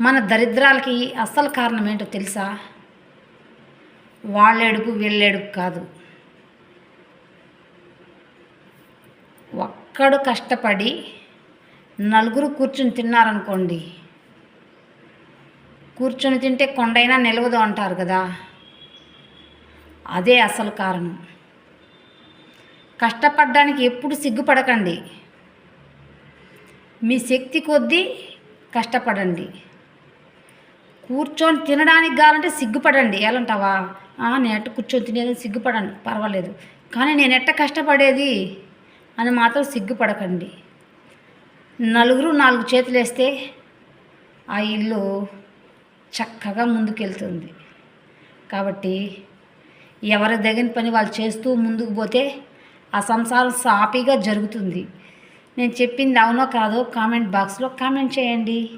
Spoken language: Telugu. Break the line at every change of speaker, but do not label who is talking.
మన దరిద్రాలకి అసలు కారణం ఏంటో తెలుసా? వాళ్ళేడుపు వీళ్ళేడుపు కాదు. ఒక్కడు కష్టపడి నలుగురు కూర్చుని తిన్నారనుకోండి కూర్చొని తింటే కొండైనా నిలవదు అంటారు కదా. అదే అసలు కారణం. కష్టపడడానికి ఎప్పుడు సిగ్గుపడకండి. మీ శక్తి కొద్దీ కష్టపడండి. కూర్చొని తినడానికి కావాలంటే సిగ్గుపడండి. ఎలాంటావా నేను ఎట్ట కూర్చొని తినేది సిగ్గుపడండి పర్వాలేదు. కానీ నేను ఎట్ట కష్టపడేది? అని మాత్రం సిగ్గుపడకండి. నలుగురు నాలుగు చేతులు వేస్తే ఆ ఇల్లు చక్కగా ముందుకెళ్తుంది. కాబట్టి ఎవరి దగ్గర పని వాళ్ళు చేస్తూ ముందుకు పోతే ఆ సంసారం సాఫీగా జరుగుతుంది. నేను చెప్పింది అవునో కాదో కామెంట్ బాక్స్లో కామెంట్ చేయండి.